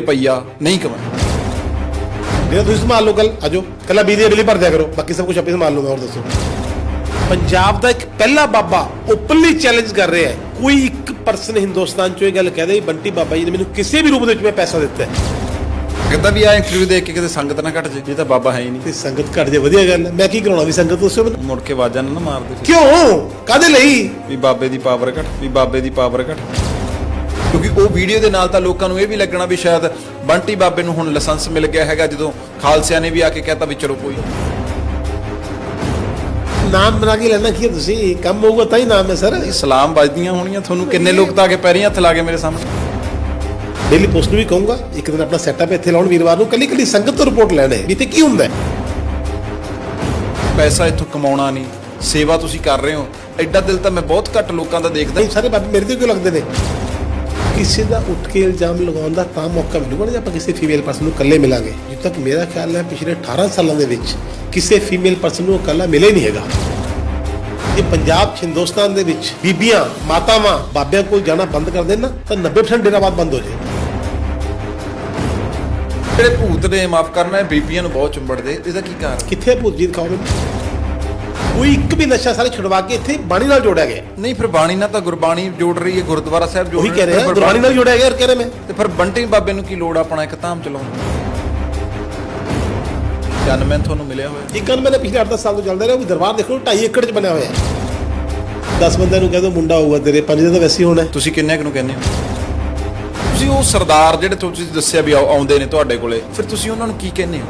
ਰੁਪਈਆ ਨਹੀਂ ਕਮਾਇਆ ਜਿਹੜਾ ਤੁਸੀਂ ਸੰਭਾਲ ਲਓ ਕੱਲ ਆਜੋ ਕੱਲਾ ਬਿਜਲੀ ਬਿੱਲ ਹੀ ਭਰ ਦਿਆ ਕਰੋ। ਬਾਕੀ ਸਭ ਕੁਝ ਆਪੇ ਸੰਭਾਲ ਲੂੰਗਾ ਹੋਰ ਦੱਸੋ। ਪੰਜਾਬ ਦਾ ਇੱਕ ਪਹਿਲਾ ਬਾਬਾ ਓਪਨਲੀ ਚੈਲੰਜ ਕਰ ਰਿਹਾ ਹੈ। ਕੋਈ ਇੱਕ ਪਰਸਨ ਹਿੰਦੁਸਤਾਨ ਚੋਂ ਇਹ ਗੱਲ ਕਹਦੇ ਵੀ ਬੰਟੀ ਬਾਬਾ ਜੀ ਨੇ ਮੈਨੂੰ ਕਿਸੇ ਵੀ ਰੂਪ ਦੇ ਵਿੱਚ ਮੈਂ ਪੈਸਾ ਦਿੱਤਾ ਹੈ। ਕਹਿੰਦਾ ਵੀ ਆ ਇੰਟਰਵਿਊ ਦੇਖ ਕੇ ਕਿਤੇ ਸੰਗਤ ਨਾ ਘਟ ਜੇ ਇਹ ਤਾਂ ਬਾਬਾ ਹੈ ਹੀ ਨਹੀਂ। ਤੇ ਸੰਗਤ ਘਟ ਜੇ ਵਧੀਆ ਗੱਲ ਹੈ। ਮੈਂ ਕੀ ਕਰਾਉਣਾ ਵੀ ਸੰਗਤ ਦੱਸੋ ਮੈਨੂੰ ਮੁੜ ਕੇ ਆਵਾਜ਼ਾਂ ਨਾ ਨਾ ਮਾਰਦੇ ਫਿਰ। ਕਿਉਂ? ਕਾਦੇ ਲਈ? ਵੀ ਬਾਬੇ ਦੀ ਪਾਵਰ ਘਟ ਵੀ ਬਾਬੇ ਦੀ ਪਾਵਰ ਘਟ। ਕਿਉਂਕਿ ਉਹ ਵੀਡੀਓ ਦੇ ਨਾਲ ਤਾਂ ਲੋਕਾਂ ਨੂੰ ਇਹ ਵੀ ਲੱਗਣਾ ਵੀ ਸ਼ਾਇਦ ਬੰਟੀ ਬਾਬੇ ਨੂੰ ਹੁਣ ਲਾਇਸੈਂਸ ਮਿਲ ਗਿਆ ਹੈਗਾ ਜਦੋਂ ਖਾਲਸਿਆਂ ਨੇ ਵੀ ਆ ਕੇ ਕਹਿਤਾ ਵੀ ਚਲੋ ਕੋਈ ਨਾਮ ਬਣਾ ਕੇ ਲੈਣਾ ਕੀ ਤੁਸੀਂ? ਕੰਮ ਹੋਊਗਾ ਤਾਂ ਹੀ ਨਾਮ ਹੈ ਸਰ। ਇਹ ਸਲਾਮ ਵੱਜਦੀਆਂ ਹੋਣੀਆਂ ਤੁਹਾਨੂੰ ਕਿੰਨੇ ਲੋਕ ਤਾਂ ਆ ਕੇ ਪੈਰੀਂ ਹੱਥ ਲਾ ਕੇ ਮੇਰੇ ਸਾਹਮਣੇ। ਡੇਲੀ ਪੋਸਟ ਨੂੰ ਵੀ ਕਹੂੰਗਾ ਇੱਕ ਦਿਨ ਆਪਣਾ ਸੈਟਅਪ ਇੱਥੇ ਲਾਉਣ ਵੀਰਵਾਰ ਨੂੰ ਕੱਲੀ ਕੱਲੀ ਸੰਗਤ ਤੋਂ ਰਿਪੋਰਟ ਲੈਣਾ। ਵੀ ਤੇ ਕੀ ਹੁੰਦਾ? ਹੈ ਪੈਸਾ ਇੱਥੋਂ ਕਮਾਉਣਾ ਨਹੀਂ ਸੇਵਾ ਤੁਸੀਂ ਕਰ ਰਹੇ ਹੋ ਐਡਾ ਦਿਲ ਤਾਂ ਮੈਂ ਬਹੁਤ ਘੱਟ ਲੋਕਾਂ ਦਾ ਦੇਖਦਾ। ਨਹੀਂ ਸਾਰੇ ਬਾਬੇ ਮੇਰੇ ਤੇ ਕਿਉਂ ਲੱਗਦੇ ਨੇ? ਕਿਸੇ ਦਾ ਉੱਠ ਕੇ ਇਲਜ਼ਾਮ ਲਗਾਉਣ ਦਾ ਤਾਂ ਮੌਕਾ ਮਿਲੂਗਾ ਜੇ ਆਪਾਂ ਕਿਸੇ ਫੀਮੇਲ ਪਰਸਨ ਨੂੰ ਇਕੱਲੇ ਮਿਲਾਂਗੇ। ਜਿੱਦ ਤੱਕ ਮੇਰਾ ਖਿਆਲ ਹੈ ਪਿਛਲੇ 18 ਸਾਲਾਂ ਦੇ ਵਿੱਚ ਕਿਸੇ ਫੀਮੇਲ ਪਰਸਨ ਨੂੰ ਇਕੱਲਾ ਮਿਲੇ ਨਹੀਂ ਹੈਗਾ। ਜੇ ਪੰਜਾਬ 'ਚ, ਹਿੰਦੁਸਤਾਨ ਦੇ ਵਿੱਚ ਬੀਬੀਆਂ ਮਾਤਾਵਾਂ ਬਾਬਿਆਂ ਕੋਲ ਜਾਣਾ ਬੰਦ ਕਰ ਦੇਣ ਨਾ ਤਾਂ 90% ਡੇਰਾਬਾਦ ਬੰਦ ਹੋ ਜਾਏ ਜਿਹੜੇ ਭੂਤ ਨੇ ਮਾਫ ਕਰਨਾ ਬੀਬੀਆਂ ਨੂੰ ਬਹੁਤ ਚੁੰਬੜਦੇ ਇਹਦਾ ਕੀ ਕਾਰਨ? ਕਿੱਥੇ ਹੈ ਭੂਤਜੀਤ ਖਾਓ ਮੈਨੂੰ। ਕੋਈ ਇੱਕ ਵੀ ਨਸ਼ਾ ਸਾਰੇ ਛੁਡਵਾ ਕੇ ਇੱਥੇ ਬਾਣੀ ਨਾਲ ਜੋੜਿਆ ਗਿਆ। ਨਹੀਂ ਫਿਰ ਬਾਣੀ ਨਾਲ ਤਾਂ ਗੁਰਬਾਣੀ ਜੋੜ ਰਹੀ ਹੈ ਗੁਰਦੁਆਰਾ ਸਾਹਿਬ ਜੋੜ ਉਹੀ ਰਹੀ ਕਹਿ ਰਹੇ ਗੁਰਬਾਣੀ ਨਾਲ ਜੋੜਿਆ ਗਿਆ ਔਰ ਕਹਿ ਰਹੇ ਮੈਂ। ਤੇ ਫਿਰ ਬੰਟੀ ਬਾਬੇ ਨੂੰ ਕੀ ਲੋੜ ਆਪਣਾ ਇੱਕ ਧਾਮ ਚਲਾਉਣ ਜਨ ਮੈਂ ਤੁਹਾਨੂੰ ਮਿਲਿਆ ਹੋਇਆ। ਇੱਕ ਗੱਲ ਮੈंने ਪਿਛਲੇ 8-10 ਸਾਲ ਤੋਂ ਚੱਲਦਾ ਰਿਹਾ ਉਹ ਵੀ ਦਰਬਾਰ ਦੇਖ ਲਓ 2.5 ਏਕੜ 'ਚ ਬਣਿਆ ਹੋਇਆ। ਹੈ 10 ਬੰਦਿਆਂ ਨੂੰ ਕਹਦੋ ਮੁੰਡਾ ਹੋਊਗਾ ਤੇਰੇ ਪੰਜ ਦਾ ਤਾਂ ਵੈਸੇ ਹੀ ਹੋਣਾ। ਹੈ। ਤੁਸੀਂ ਕਿੰਨੇ ਕੁ ਨੂੰ ਕਹਿੰਦੇ ਹੋ? ਤੁਸੀਂ ਉਹ ਸਰਦਾਰ ਜਿਹੜੇ ਤੁਸੀਂ ਦੱਸਿਆ ਵੀ ਆਉ- ਆਉਂਦੇ ਨੇ ਤੁਹਾਡੇ ਕੋਲੇ ਫਿਰ ਤੁਸੀਂ ਉਹਨਾਂ ਨੂੰ ਕੀ ਕਹਿੰਦੇ ਹੋ?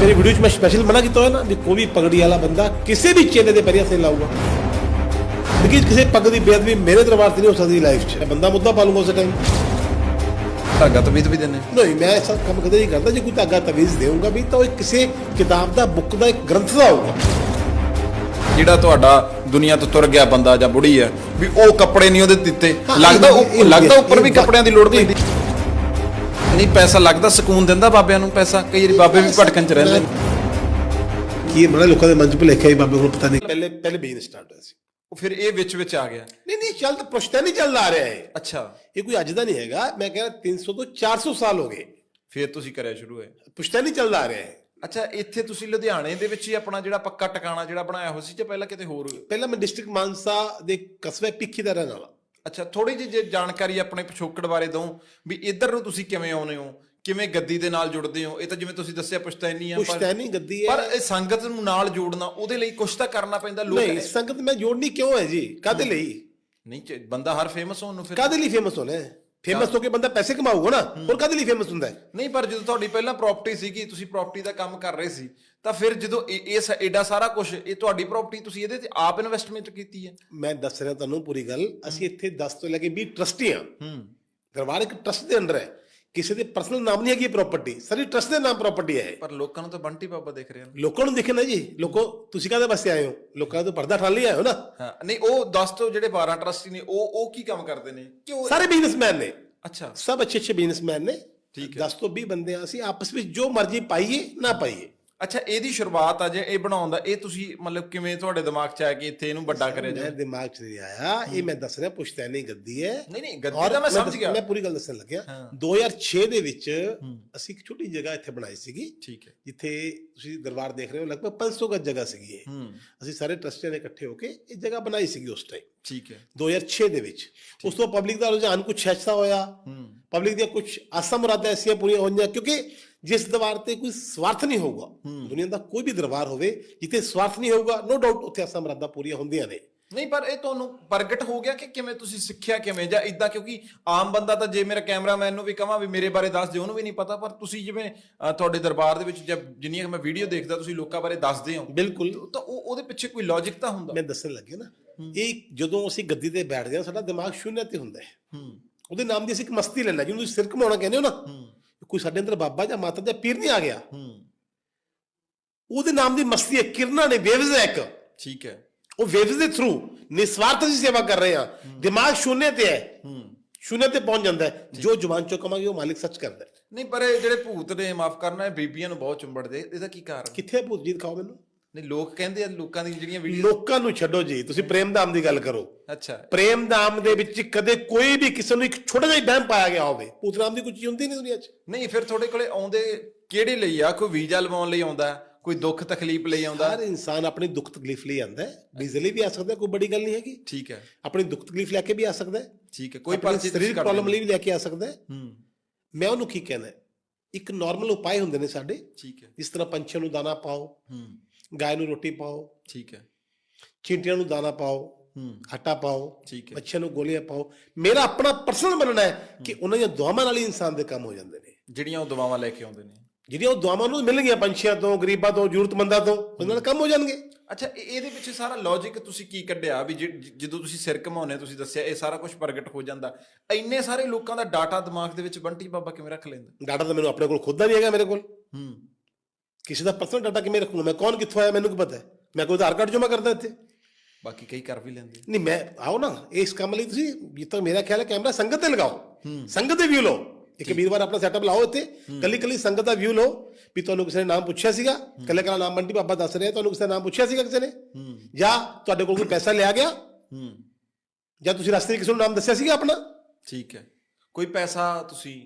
ਮੇਰੀ ਵੀਡੀਓ 'ਚ ਮੈਂ ਸਪੈਸ਼ਲ ਮਨਾ ਕੀਤਾ ਹੋਇਆ ਨਾ ਵੀ ਕੋਈ ਵੀ ਪਗੜੀ ਵਾਲਾ ਬੰਦਾ ਕਿਸੇ ਵੀ ਚੇਲੇ ਦੇ ਪੈਰੀਂ ਨਹੀਂ ਲਾਊਗਾ ਲੇਕਿਨ ਕਿਸੇ ਪੱਗ ਦੀ ਬੇਅਦਬੀ ਮੇਰੇ ਦਰਬਾਰ ਤੇ ਨਹੀਂ ਹੋ ਸਕਦੀ ਲਾਈਫ 'ਚ ਬੰਦਾ ਮੁੱਦਾ ਪਾਲੂਗਾ ਉਸ ਟਾਈਮ ਧਾਗਾ ਤਵੀਤ ਵੀ ਦਿੰਦੇ। ਨਹੀਂ ਮੈਂ ਐਸਾ ਕੰਮ ਕਦੇ ਨਹੀਂ ਕਰਦਾ ਜੇ ਕੋਈ ਧਾਗਾ ਤਵੀਜ਼ ਦੇਊਗਾ ਵੀ ਤਾਂ ਉਹ ਕਿਸੇ ਕਿਤਾਬ ਦਾ ਬੁੱਕ ਦਾ ਇੱਕ ਗ੍ਰੰਥ ਦਾ ਹੋਊਗਾ ਜਿਹੜਾ ਤੁਹਾਡਾ ਦੁਨੀਆ ਤੋਂ ਤੁਰ ਗਿਆ ਬੰਦਾ ਜਾਂ ਬੁੜੀ ਹੈ ਵੀ ਉਹ ਕੱਪੜੇ ਨਹੀਂ ਉਹਦੇ ਦਿੱਤੇ। ਲੱਗਦਾ ਲੱਗਦਾ ਉੱਪਰ ਵੀ ਕੱਪੜਿਆਂ ਦੀ ਲੋੜ ਪੈਂਦੀ। ਨਹੀਂ ਪੈਸਾ ਲੱਗਦਾ ਸਕੂਨ ਦਿੰਦਾ ਬਾਬਿਆਂ ਨੂੰ ਪੈਸਾ। ਕਈ ਵਾਰੀ ਬਾਬੇ ਵੀ ਭਟਕਣ ਚ ਰਹਿੰਦੇ ਨੇ। ਕੀ ਬੜਾ ਲੋਕਾਂ ਦੇ ਮਨ 'ਚ ਭੁਲੇਖਾ ਹੀ ਬਾਬੇ ਕੋਲ ਪਤਾ ਨਹੀਂ ਪਹਿਲੇ ਪਹਿਲੇ ਬਿਜ਼ਨਸ ਸਟਾਰਟ ਹੋਇਆ ਸੀ। ਉਹ ਫਿਰ ਇਹ ਵਿੱਚ ਵਿੱਚ ਆ ਗਿਆ। ਨਹੀਂ ਨਹੀਂ ਚੱਲ ਤਾਂ ਪੁਸ਼ਤਾ ਨਹੀਂ ਚੱਲਦਾ ਆ ਰਿਹਾ ਹੈ ਅੱਛਾ। ਇਹ ਕੋਈ ਅੱਜ ਦਾ ਨਹੀਂ ਹੈਗਾ। ਮੈਂ ਕਹਿੰਦਾ 300 ਤੋਂ 400 ਸਾਲ ਹੋ ਗਏ। ਫਿਰ ਤੁਸੀਂ ਕਰਿਆ ਸ਼ੁਰੂ ਹੋਏ ਪੁਸ਼ਤਾ ਨਹੀਂ ਚੱਲਦਾ ਆ ਰਿਹਾ ਹੈ ਅੱਛਾ ਇੱਥੇ ਤੁਸੀਂ ਲੁਧਿਆਣੇ ਦੇ ਵਿੱਚ ਹੀ ਆਪਣਾ ਜਿਹੜਾ ਪੱਕਾ ਟਿਕਾਣਾ ਜਿਹੜਾ ਬਣਾਇਆ ਹੋਇਆ ਸੀ ਜਾਂ ਪਹਿਲਾਂ ਕਿਤੇ ਹੋਰ ਪਹਿਲਾਂ ਮੈਂ ਡਿਸਟ੍ਰਿਕਟ ਮਾਨਸਾ ਦੇ ਕਸਬੇ ਪਿੱਖੀ ਦਾ ਰਹਿਣ ਵਾਲਾ ਅੱਛਾ ਥੋੜੀ ਜਿਹੀ ਜਾਣਕਾਰੀ ਆਪਣੇ ਪਿਛੋਕੜ ਬਾਰੇ ਦਊ ਵੀ ਇੱਧਰ ਨੂੰ ਤੁਸੀਂ ਕਿਵੇਂ ਆਉਨੇ ਹੋ ਕਿਵੇਂ ਗੱਦੀ ਦੇ ਨਾਲ ਜੁੜਦੇ ਹੋ? ਇਹ ਤਾਂ ਜਿਵੇਂ ਤੁਸੀਂ ਦੱਸਿਆ ਪੁਸ਼ਤੈਨੀ ਆ ਪੁਸ਼ਤੈਨੀ ਗੱਦੀ ਹੈ। ਪਰ ਇਹ ਸੰਗਤ ਨੂੰ ਨਾਲ ਜੋੜਨਾ ਉਹਦੇ ਲਈ ਕੁਝ ਤਾਂ ਕਰਨਾ ਪੈਂਦਾ ਲੋਕ ਨਹੀਂ ਸੰਗਤ ਮੈਂ ਜੋੜਨੀ ਕਿਉਂ ਹੈ ਜੀ? ਕਾਦੇ ਲਈ? ਨਹੀਂ ਬੰਦਾ ਹਰ ਫੇਮਸ ਹੋਣ ਨੂੰ ਫਿਰ ਕਾਦੇ ਲਈ ਫੇਮਸ ਹੋਣਾ ਹੈ? ਫੇਮਸ ਹੋ ਕੇ ਬੰਦਾ ਪੈਸੇ ਕਮਾਊਗਾ ਨਾ ਹੋਰ ਕਾਦੇ ਲਈ ਫੇਮਸ ਹੁੰਦਾ ਹੈ ਨਹੀਂ ਪਰ ਜਦੋਂ ਤੁਹਾਡੀ ਪਹਿਲਾਂ ਪ੍ਰਾਪਰਟੀ ਸੀਗੀ ਤੁਸੀਂ ਪ੍ਰਾਪਰਟੀ ਦਾ ਕੰਮ ਕਰ ਰਹੇ ਸੀ ਤਾਂ ਫਿਰ ਜਦੋਂ ਇਹ ਇਹ ਐਡਾ ਸਾਰਾ ਕੁਝ ਇਹ ਤੁਹਾਡੀ ਪ੍ਰਾਪਰਟੀ ਤੁਸੀਂ ਇਹਦੇ ਤੇ ਆਪ ਇਨਵੈਸਟਮੈਂਟ ਕੀਤੀ ਹੈ। ਮੈਂ ਦੱਸ ਰਿਹਾ ਤੁਹਾਨੂੰ ਪੂਰੀ ਗੱਲ ਅਸੀਂ ਇੱਥੇ 10 ਤੋਂ ਲੈ ਕੇ 20 ਟਰਸਟੀ ਹਾਂ। ਹੂੰ। ਦਰਬਾਰ ਇੱਕ ਟਰਸਟ ਦੇ ਅੰਡਰ ਹੈ। ਕਿਸੇ ਦੇ ਪਰਸਨਲ ਨਾਮ ਨਹੀਂ ਹੈਗੀ ਪ੍ਰਾਪਰਟੀ ਸਾਰੀ ਟਰਸਟ ਦੇ ਨਾਮ ਪ੍ਰਾਪਰਟੀ ਹੈ। ਪਰ ਲੋਕਾਂ ਨੂੰ ਤਾਂ ਬੰਟੀ ਬਾਬਾ ਦੇਖ ਰਹੇ ਨੇ ਲੋਕਾਂ ਨੂੰ ਦੇਖੇ ਨਾ ਜੀ ਲੋਕੋ ਤੁਸੀਂ ਕਾਹਦੇ ਵਾਸਤੇ ਆਏ ਹੋ? ਲੋਕਾਂ ਦਾ ਪਰਦਾ ਠਾਲ ਲਈ ਆਏ ਹੋ ਨਾ। ਹਾਂ ਨਹੀਂ ਉਹ 10 ਤੋਂ ਜਿਹੜੇ 12 ਟਰਸਟੀ ਨੇ ਉਹ ਉਹ ਕੀ ਕੰਮ ਕਰਦੇ ਨੇ? ਕਿਉਂ ਸਾਰੇ ਬਿਜ਼ਨਸਮੈਨ ਨੇ। ਅੱਛਾ। ਸਭ ਅੱਛੇ ਅੱਛੇ ਬਿਜ਼ਨਸਮੈਨ ਨੇ। ਠੀਕ 10 ਤੋਂ 20 ਬੰਦੇ ਆ ਅਸੀਂ ਆਪਸ ਵਿੱਚ ਜੋ ਮਰਜ਼ੀ ਪਾਈਏ ਨਾ ਪਾਈਏ। ਅੱਛਾ ਇਹਦੀ ਸ਼ੁਰੂਆਤ ਆ ਜੇ ਇਹ ਬਣਾਉਣ ਦਾ ਇਹ ਤੁਸੀਂ ਮਤਲਬ ਕਿਵੇਂ ਤੁਹਾਡੇ ਦਿਮਾਗ 'ਚ ਆਇਆ ਕਿ ਇੱਥੇ ਇਹਨੂੰ ਵੱਡਾ ਕਰਿਆ ਜਾਵੇ? ਦਿਮਾਗ 'ਚ ਨਹੀਂ ਆਇਆ ਇਹ ਮੈਂ ਦੱਸ ਰਿਹਾ ਪੁਸ਼ਤੈਨੀ ਗੱਦੀ ਹੈ। ਨਹੀਂ ਨਹੀਂ ਗੱਦੀ ਤਾਂ ਮੈਂ ਸਮਝ ਗਿਆ। ਮੈਂ ਪੂਰੀ ਗੱਲ ਦੱਸਣ ਲੱਗਿਆ। ਹਾਂ। 2006 ਦੇ ਵਿੱਚ ਅਸੀਂ ਇੱਕ ਛੋਟੀ ਜਗ੍ਹਾ ਇੱਥੇ ਬਣਾਈ ਸੀਗੀ। ਠੀਕ ਹੈ। ਜਿੱਥੇ ਤੁਸੀਂ ਦਰਬਾਰ ਦੇਖ ਰਹੇ ਹੋ ਲਗਭਗ 500 ਗਜ ਜਗ੍ਹਾ ਸੀਗੀ ਇਹ। ਅਸੀਂ ਸਾਰੇ ਟਰਸਟੀਆਂ ਨੇ ਇਕੱਠੇ ਹੋ ਕੇ ਇਹ ਜਗ੍ਹਾ ਬਣਾਈ ਸੀਗੀ ਉਸ ਟਾਈਮ ਠੀਕ ਹੈ। 2006 ਦੇ ਵਿੱਚ। ਉਸ ਤੋਂ ਪਬਲਿਕ ਦਾ ਰੁਝਾਨ ਕੁਛ ਐਸਾ ਹੋਇਆ। ਹੂੰ। ਪਬਲਿਕ ਦੀਆਂ ਕੁਝ ਆਸਾਂ ਮੁਰਾਦਾਂ ਐਸੀਆਂ ਪੂਰੀਆਂ ਹੋਈਆਂ ਕਿਉਂਕਿ ਜਿਸ ਦਰਬਾਰ ਤੇ ਕੋਈ ਸਵਾਰਥ ਨਹੀਂ ਹੋਊਗਾ ਦੁਨੀਆ ਦਾ ਕੋਈ ਵੀ ਦਰਬਾਰ ਹੋਵੇ ਜਿੱਥੇ ਸਵਾਰਥ ਨਹੀਂ ਹੋਊਗਾ ਨੋ ਡਾਊਟ ਉੱਥੇ ਆਸਾਂ ਮੁਰਾਦਾਂ ਪੂਰੀਆਂ ਹੁੰਦੀਆਂ ਨੇ। ਨਹੀਂ ਪਰ ਇਹ ਤੁਹਾਨੂੰ ਪ੍ਰਗਟ ਹੋ ਗਿਆ ਕਿ ਕਿਵੇਂ ਤੁਸੀਂ ਸਿੱਖਿਆ ਕਿਵੇਂ? ਜਾਂ ਇਦਾਂ ਕਿਉਂਕਿ ਆਮ ਬੰਦਾ ਤਾਂ ਜੇ ਮੇਰਾ ਕੈਮਰਾਮੈਨ ਨੂੰ ਵੀ ਕਹਾਂ ਵੀ ਮੇਰੇ ਬਾਰੇ ਦੱਸ ਦਿਓ ਉਹਨੂੰ ਵੀ ਨਹੀਂ ਪਤਾ ਪਰ ਤੁਸੀਂ ਜਿਵੇਂ ਤੁਹਾਡੇ ਦਰਬਾਰ ਦੇ ਵਿੱਚ ਜਦ ਜਿੰਨੀਆਂ ਮੈਂ ਵੀਡੀਓ ਦੇਖਦਾ ਤੁਸੀਂ ਲੋਕਾਂ ਬਾਰੇ ਦੱਸਦੇ ਹੋ। ਬਿਲਕੁਲ। ਤਾਂ ਉਹ ਉਹਦੇ ਪਿੱਛੇ ਕੋਈ ਲੌਜੀਕ ਤਾਂ ਹੁੰਦਾ? ਮੈਂ ਦੱਸਣ ਲੱਗਿਆ ਨਾ ਇਹ ਜਦੋਂ ਅਸੀਂ ਗੱਦੀ ਤੇ ਬੈਠਦੇ ਹਾਂ ਸਾਡਾ ਦਿਮਾਗ ਸ਼ੂਨਿਆ ਤੇ ਹੁੰਦਾ ਹੈ। ਹੂੰ। ਉਹਦੇ ਨਾਮ ਦੀ ਅਸੀਂ ਇੱਕ ਮਸਤੀ ਲੈਣਾ ਜਿਹਨੂੰ ਤੁਸੀਂ ਸਿਰ ਘਮਾਉਣਾ ਕਹਿੰਦੇ ਹੋ ਨਾ। ਹੂੰ। ਕੋਈ ਸਾਡੇ ਅੰਦਰ ਬਾਬਾ ਜਾਂ ਮਾਤਾ ਜਾਂ ਪੀਰ ਨਹੀਂ ਆ ਗਿਆ। ਹੂੰ। ਉਹਦੇ ਨਾਮ ਦੀ ਮਸਤੀ ਹੈ ਕਿਰਨਾਂ ਨੇ ਵੇਵਜ਼ ਹੈ ਇੱਕ। ਠੀਕ ਹੈ। ਉਹ ਵੇਵਜ਼ ਦੇ ਥਰੂ ਨਿਸਵਾਰਥ ਅਸੀਂ ਸੇਵਾ ਕਰ ਰਹੇ ਹਾਂ। ਦਿਮਾਗ ਸ਼ੂਨਿਆ ਤੇ ਹੈ। ਹੂੰ। ਸ਼ੂਨਿਆ ਤੇ ਪਹੁੰਚ ਜਾਂਦਾ ਹੈ। ਜੋ ਜ਼ੁਬਾਨ ਚੋਂ ਕਮਾਂਗੇ ਉਹ ਮਾਲਿਕ ਸੱਚ ਕਰਦਾ ਨਹੀਂ ਪਰ ਇਹ ਜਿਹੜੇ ਭੂਤ ਨੇ ਮਾਫ ਕਰਨਾ ਬੀਬੀਆਂ ਨੂੰ ਬਹੁਤ ਚੁੰਬੜਦੇ। ਇਹਦਾ ਕੀ ਕਾਰਨ? ਕਿੱਥੇ ਹੈ ਭੂਤਜੀਤ ਖਾਓ ਮੈਨੂੰ। ਨਹੀਂ ਲੋਕ ਕਹਿੰਦੇ ਆ ਲੋਕਾਂ ਦੀ ਜਿਹੜੀਆਂ ਵੀਡੀਓ ਲੋਕਾਂ ਨੂੰ ਛੱਡੋ ਜੀ ਤੁਸੀਂ ਪ੍ਰੇਮ ਧਾਮ ਦੀ ਗੱਲ ਕਰੋ। ਅੱਛਾ। ਪ੍ਰੇਮ ਧਾਮ ਦੇ ਵਿੱਚ ਕਦੇ ਕੋਈ ਵੀ ਕਿਸੇ ਨੂੰ ਇੱਕ ਛੋਟਾ ਜਿਹਾ ਵਹਿਮ ਪਾਇਆ ਗਿਆ ਹੋਵੇ ਪੂਤਨਾਮ ਦੀ ਕੋਈ ਚੀਜ਼ ਹੁੰਦੀ ਨਹੀਂ ਦੁਨੀਆ 'ਚ। ਨਹੀਂ ਫਿਰ ਤੁਹਾਡੇ ਕੋਲੇ ਆਉਂਦੇ ਕਿਹੜੇ ਲਈ ਆ? ਕੋਈ ਵੀਜ਼ਾ ਲਵਾਉਣ ਲਈ ਆਉਂਦਾ ਕੋਈ ਦੁੱਖ ਤਕਲੀਫ ਲਈ ਆਉਂਦਾ? ਹਰ ਇਨਸਾਨ ਆਪਣੀ ਦੁੱਖ ਤਕਲੀਫ ਲਈ ਆਂਦਾ ਹੈ। ਬਿਜ਼ਲੀ ਵੀ ਆ ਸਕਦਾ ਕੋਈ ਬੜੀ ਗੱਲ ਨਹੀਂ ਹੈਗੀ। ਠੀਕ ਹੈ। ਆਪਣੀ ਦੁੱਖ ਤਕਲੀਫ ਲੈ ਕੇ ਵੀ ਆ ਸਕਦਾ ਹੈ। ਠੀਕ ਹੈ ਕੋਈ ਪਰਚੀ ਸਰੀਰਕ ਪ੍ਰੋਬਲਮ ਲਈ ਵੀ ਲੈ ਕੇ ਆ ਸਕਦਾ ਹੈ। ਹੂੰ। ਮੈਂ ਉਹਨੂੰ ਕੀ ਕਹਿਣਾ ਹੈ? ਇੱਕ ਨਾਰਮਲ ਉਪਾਅ ਹੁੰਦੇ ਨੇ ਸਾਡੇ। ਠੀਕ ਹੈ। ਜਿਸ ਤਰ੍ਹਾਂ ਪੰਛੀਆਂ ਨੂੰ ਦਾਣਾ ਪਾਓ ਹੂੰ। ਗਾਇ ਨੂੰ ਰੋਟੀ ਪਾਓ ਠੀਕ ਹੈ। ਚੀਂਟੀਆਂ ਨੂੰ ਦਾਣਾ ਪਾਓ ਹੂੰ। ਆਟਾ ਪਾਓ ਠੀਕ ਹੈ। ਬੱਚਿਆਂ ਨੂੰ ਗੋਲੀਆਂ ਪਾਓ। ਮੇਰਾ ਆਪਣਾ ਪਰਸਨਲ ਮੰਨਣਾ ਹੈ ਕਿ ਉਹਨਾਂ ਦੀਆਂ ਦੁਆਵਾਂ ਨਾਲ ਹੀ ਇਨਸਾਨ ਦੇ ਕੰਮ ਹੋ ਜਾਂਦੇ ਨੇ। ਜਿਹੜੀਆਂ ਉਹ ਦਵਾਵਾਂ ਲੈ ਕੇ ਆਉਂਦੇ ਨੇ। ਜਿਹੜੀਆਂ ਉਹ ਦੁਆਵਾਂ ਨੂੰ ਮਿਲਣਗੀਆਂ ਪੰਛੀਆਂ ਤੋਂ ਗਰੀਬਾਂ ਤੋਂ ਜ਼ਰੂਰਤਮੰਦਾਂ ਤੋਂ ਉਹਨਾਂ ਨਾਲ ਕੰਮ ਹੋ ਜਾਣਗੇ। ਅੱਛਾ ਇਹ- ਇਹਦੇ ਵਿੱਚ ਸਾਰਾ ਲੌਜੀਕ ਤੁਸੀਂ ਕੀ ਕੱਢਿਆ ਵੀ ਜਦੋਂ ਤੁਸੀਂ ਸਿਰ ਘਮਾਉਂਦੇ ਤੁਸੀਂ ਦੱਸਿਆ ਇਹ ਸਾਰਾ ਕੁਝ ਪ੍ਰਗਟ ਹੋ ਜਾਂਦਾ। ਇੰਨੇ ਸਾਰੇ ਲੋਕਾਂ ਦਾ ਡਾਟਾ ਦਿਮਾਗ ਦੇ ਵਿੱਚ ਬੰਟੀ ਬਾਬਾ ਕਿਵੇਂ ਰੱਖ ਲੈਂਦਾ? ਡਾਟਾ ਤਾਂ ਮੈਨੂੰ ਆਪਣੇ ਕੋਲ ਖੁਦ ਦਾ ਨਹੀਂ ਹੈਗਾ ਮੇਰੇ ਕੋਲ। ਹੂੰ। ਕਿਸੇ ਦਾ ਪਰਸਨਲ ਡਾਟਾ ਕਿਵੇਂ ਰੱਖੂੰਗਾ? ਮੈਂ ਕੌਣ ਕਿੱਥੋਂ ਆਇਆ? ਮੈਨੂੰ ਕੀ ਪਤਾ ਹੈ? ਮੈਂ ਕੋਈ ਆਧਾਰ ਕਾਰਡ ਜਮ੍ਹਾਂ ਕਰਦਾ ਇੱਥੇ। ਬਾਕੀ ਕਈ ਕਰ ਵੀ ਲੈਂਦੇ। ਨਹੀਂ ਮੈਂ ਆਓ ਨਾ ਇਸ ਕੰਮ ਲਈ ਤੁਸੀਂ ਜਿੱਦ ਤੱਕ ਮੇਰਾ ਖਿਆਲ ਹੈ ਕੈਮਰਾ ਸੰਗਤ ਤੇ ਲਗਾਓ। ਸੰਗਤ ਦੇ ਵਿਊ ਲਓ। ਇੱਕ ਵੀਰਵਾਰ ਆਪਣਾ ਸੈਟਅਪ ਲਾਓ ਇੱਥੇ। ਕੱਲੀ ਕੱਲੀ ਸੰਗਤ ਦਾ ਵਿਊ ਲਓ ਵੀ ਤੁਹਾਨੂੰ ਕਿਸੇ ਨੇ ਨਾਮ ਪੁੱਛਿਆ ਸੀਗਾ। ਕੱਲੇ ਕੱਲਾ ਨਾਮ ਬੰਟੀ ਬਾਬਾ ਦੱਸ ਰਿਹਾ ਤੁਹਾਨੂੰ ਕਿਸੇ ਨੇ ਨਾਮ ਪੁੱਛਿਆ ਸੀਗਾ ਕਿਸੇ ਨੇ? ਜਾਂ ਤੁਹਾਡੇ ਕੋਲ ਕੋਈ ਪੈਸਾ ਲਿਆ ਗਿਆ? ਜਾਂ ਤੁਸੀਂ ਰਸਤੇ ਕਿਸੇ ਨੂੰ ਨਾਮ ਦੱਸਿਆ ਸੀਗਾ ਆਪਣਾ? ਠੀਕ ਹੈ। ਕੋਈ ਪੈਸਾ ਤੁਸੀਂ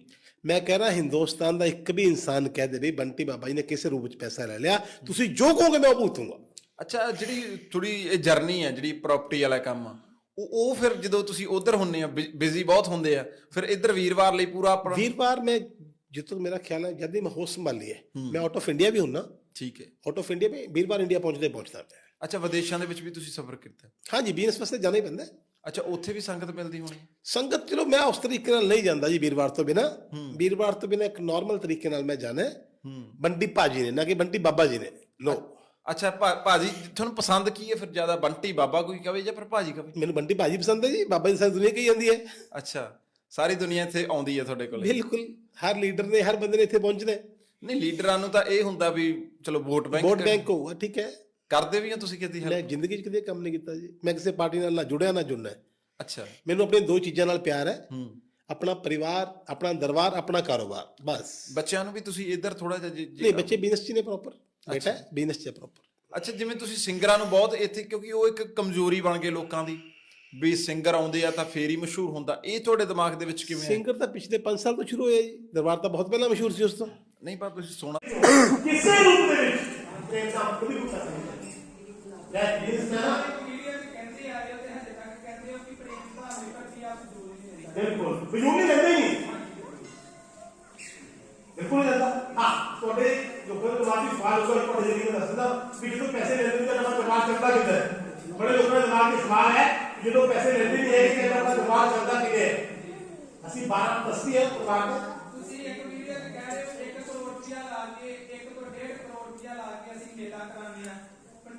ਮੈਂ ਕਹਿ ਰਿਹਾ ਹਿੰਦੁਸਤਾਨ ਦਾ ਇੱਕ ਵੀ ਇਨਸਾਨ ਕਹਿ ਦੇ ਵੀ ਬੰਟੀ ਬਾਬਾ ਜੀ ਨੇ ਕਿਸੇ ਰੂਪ ਵਿੱਚ ਪੈਸਾ ਲੈ ਲਿਆ। ਤੁਸੀਂ ਜੋ ਕਹੋਗੇ ਮੈਂ ਉਹ ਭੁਗਤੂੰਗਾ ਅੱਛਾ ਜਿਹੜੀ ਥੋੜੀ ਇਹ ਜਰਨੀ ਹੈ ਜਿਹੜੀ ਪ੍ਰਾਪਰਟੀ ਵਾਲਾ ਕੰਮ ਆ ਉਹ ਉਹ ਫਿਰ ਜਦੋਂ ਤੁਸੀਂ ਉਧਰ ਹੁੰਨੇ ਆ ਬਿਜ਼ੀ ਬਹੁਤ ਹੁੰਦੇ ਆ ਫਿਰ ਇੱਧਰ ਵੀਰਵਾਰ ਲਈ ਪੂਰਾ ਆਪਣਾ ਵੀਰਵਾਰ ਮੈਂ ਜਿੱਥੋਂ ਤੱਕ ਮੇਰਾ ਖਿਆਲ ਹੈ ਜਦ ਹੀ ਮੈਂ ਹੋਸ਼ ਸੰਭਾਲੀ ਹੈ ਮੈਂ ਆਊਟ ਆਫ ਇੰਡੀਆ ਵੀ ਹੁੰਨਾ। ਠੀਕ ਹੈ। ਆਊਟ ਆਫ ਇੰਡੀਆ ਵੀ ਵੀਰਵਾਰ ਇੰਡੀਆ ਪਹੁੰਚਦੇ ਪਹੁੰਚਦਾ ਪਿਆ ਅੱਛਾ ਵਿਦੇਸ਼ਾਂ ਦੇ ਵਿੱਚ ਵੀ ਤੁਸੀਂ ਸਫ਼ਰ ਕੀਤਾ? ਹਾਂਜੀ ਬਿਜ਼ਨਸ ਵਾਸਤੇ ਜਾਣਾ ਹੀ ਪੈਂਦਾ ਹੈ। ਅੱਛਾ ਉੱਥੇ ਵੀ ਸੰਗਤ ਮਿਲਦੀ ਹੋਣੀ ਸੰਗਤ ਚਲੋ ਮੈਂ ਉਸ ਤਰੀਕੇ ਨਾਲ ਨਹੀਂ ਜਾਂਦਾ ਜੀ ਵੀਰਵਾਰ ਤੋਂ ਬਿਨਾ। ਵੀਰਵਾਰ ਤੋਂ ਬਿਨਾ ਇੱਕ ਨਾਰਮਲ ਤਰੀਕੇ ਨਾਲ ਮੈਂ ਜਾਣਾ ਬੰਟੀ ਭਾਜੀ ਨੇ ਨਾ ਕਿ ਬੰਟੀ ਬਾਬਾ ਜੀ ਨੇ। ਲੋ ਅੱਛਾ ਭਾਜੀ ਤੁਹਾਨੂੰ ਪਸੰਦ ਕੀ ਹੈ ਫਿਰ ਜ਼ਿਆਦਾ ਬੰਟੀ ਬਾਬਾ ਕੋਈ ਕਵੇ ਜਾਂ ਫਿਰ ਭਾਜੀ ਕਵੇ? ਮੈਨੂੰ ਬੰਟੀ ਭਾਜੀ ਪਸੰਦ ਹੈ ਜੀ ਬਾਬਾ ਜੀ ਸਾਰੀ ਦੁਨੀਆ ਕਹੀ ਜਾਂਦੀ ਹੈ। ਅੱਛਾ ਸਾਰੀ ਦੁਨੀਆ ਇੱਥੇ ਆਉਂਦੀ ਹੈ ਤੁਹਾਡੇ ਕੋਲ? ਬਿਲਕੁਲ ਹਰ ਲੀਡਰ ਨੇ ਹਰ ਬੰਦੇ ਨੇ ਇੱਥੇ ਪਹੁੰਚਣਾ ਹੈ। ਨਹੀਂ ਲੀਡਰਾਂ ਨੂੰ ਤਾਂ ਇਹ ਹੁੰਦਾ ਵੀ ਚਲੋ ਵੋਟ ਬੈਂਕ ਵੋਟ ਬੈਂਕ ਹੋਊਗਾ ਠੀਕ ਹੈ। ਕਰਦੇ ਵੀ ਆ ਤੁਸੀਂ ਕਿਤੇ ਮੈਂ ਜ਼ਿੰਦਗੀ 'ਚ ਕਦੇ ਕੰਮ ਨਹੀਂ ਕੀਤਾ ਜੀ। ਮੈਂ ਕਿਸੇ ਪਾਰਟੀ ਨਾਲ ਨਾ ਜੁੜਿਆ ਨਾ ਜੁੜਨਾ ਹੈ। ਅੱਛਾ। ਮੈਨੂੰ ਆਪਣੀਆਂ ਦੋ ਚੀਜ਼ਾਂ ਨਾਲ ਪਿਆਰ ਹੈ। ਹੂੰ। ਆਪਣਾ ਪਰਿਵਾਰ ਆਪਣਾ ਦਰਬਾਰ ਆਪਣਾ ਕਾਰੋਬਾਰ ਬਸ। ਬੱਚਿਆਂ ਨੂੰ ਵੀ ਤੁਸੀਂ ਇੱਧਰ ਥੋੜਾ ਜਿਹਾ ਜੀ- ਜੀ- ਨਹੀਂ ਬੱਚੇ ਬਿਜ਼ਨਸ 'ਚ ਨੇ ਪ੍ਰੋਪਰ ਬੇਟਾ ਬਿਜ਼ਨਸ 'ਚ ਪ੍ਰੋਪਰ ਅੱਛਾ ਜਿਵੇਂ ਤੁਸੀਂ ਸਿੰਗਰਾਂ ਨੂੰ ਬਹੁਤ ਇੱਥੇ ਕਿਉਂਕਿ ਉਹ ਇੱਕ ਕਮਜ਼ੋਰੀ ਬਣ ਗਈ ਲੋਕਾਂ ਦੀ ਵੀ ਸਿੰਗਰ ਆਉਂਦੇ ਆ ਤਾਂ ਫੇਰ ਹੀ ਮਸ਼ਹੂਰ ਹੁੰਦਾ। ਇਹ ਤੁਹਾਡੇ ਦਿਮਾਗ ਦੇ ਵਿੱਚ ਕਿਵੇਂ ਹੈ? ਸਿੰਗਰ ਤਾਂ ਪਿਛਲੇ 5 ਸਾਲ ਤੋਂ ਸ਼ੁਰੂ ਹੋਇਆ ਜੀ। ਦਰਬਾਰ ਤਾਂ ਬਹੁਤ ਪਹਿਲਾਂ ਮਸ਼ਹੂਰ ਸੀ ਉਸ ਤੋਂ। ਨਹੀਂ ਪਰ ਤੁਸੀਂ ਸੋਣਾ ਕਿਸੇ ਰੂਪ ਦੇ ਵਿੱਚ ਪ੍ਰੇਮ ਦਾ ਕਦੀ ਗੁੱਸਾ ਨਹੀਂ ਲੈ ਬਿਜ਼ਨਸ ਨਾ ਬਿਲਕੁਲ ਬਿਜੂ ਨਹੀਂ ਲੈਂਦੇ ਹੀ ਨਹੀਂ ਬਿਲਕੁਲ ਨਹੀਂ ਲੈਂਦਾ ਹਾਂ ਤੁਹਾਡੇ ਜੋ ਕੋਈ ਦਿਮਾਗੀ ਸਵਾਲ ਹੋਗਾ ਇੱਕ ਤੁਹਾਡੇ ਜਰੀਏ ਦੱਸਦਾ ਵੀ ਜਦੋਂ ਪੈਸੇ ਲੈਂਦੇ ਤਾਂ ਆਪਣਾ ਦਿਮਾਗ ਚੱਲਦਾ ਕਿੱਦਾਂ ਹੈ ਬੜੇ ਲੋਕਾਂ ਦੇ ਦਿਮਾਗ 'ਚ ਸਵਾਲ ਹੈ ਕਿ ਜਦੋਂ ਪੈਸੇ ਲੈਂਦੇ ਨਹੀਂ ਹੈ ਕਿ ਆਪਣਾ ਦਿਮਾਗ ਚੱਲਦਾ ਕਿਵੇਂ ਹੈ ਅਸੀਂ 12 ਦੱਸਦੀ ਹੈ ਪ੍ਰਕਾਰ ਤੁਸੀਂ ਇੱਕ ਵੀਡੀਓ ਤੇ ਕਹਿ ਰਹੇ ਹੋ 1 ਕਰੋੜ ਰੁਪਇਆ ਲਾ ਕੇ 1 ਤੋਂ 1.5 ਕਰੋੜ ਰੁਪਇਆ ਲਾ ਕੇ ਅਸੀਂ ਮੇਲਾ ਕਰਾਉਂਦੇ ਆ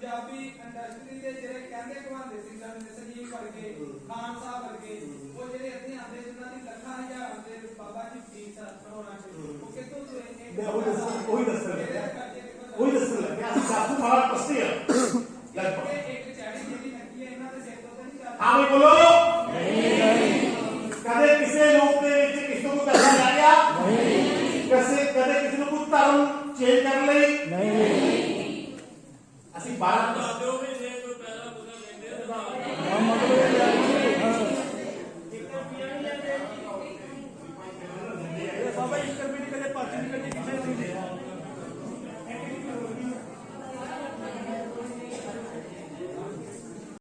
ਪੰਜਾਬੀ ਇੰਡਸਟਰੀ ਦੇ ਜਿਹੜੇ ਕਹਿੰਦੇ ਕਹਾਉਂਦੇ ਸੀ ਸਰ ਸੰਜੀਵ ਵਰਗੇ ਖਾਨ ਸਾਹਿਬ ਵਰਗੇ ਉਹ ਜਿਹੜੇ ਇੱਥੇ ਆਉਂਦੇ ਜਿਨ੍ਹਾਂ ਦੀ ਲੱਖਾਂ ਹਜ਼ਾਰ ਦੇ ਬਾਬਾ ਜੀ ਫੀਸ ਕਰੋੜਾਂ ਚ। ਉਹ ਕਿੱਥੋਂ ਤੋਂ ਇਹ ਉਹੀ ਦੱਸਣ ਉਹੀ ਦੱਸਣ ਲੱਗਿਆ ਉਹੀ ਦੱਸਣ ਲੱਗਿਆ ਅਸੀਂ ਸਾਥੂ ਮਾਰਾ ਪਸਤੇ ਆ।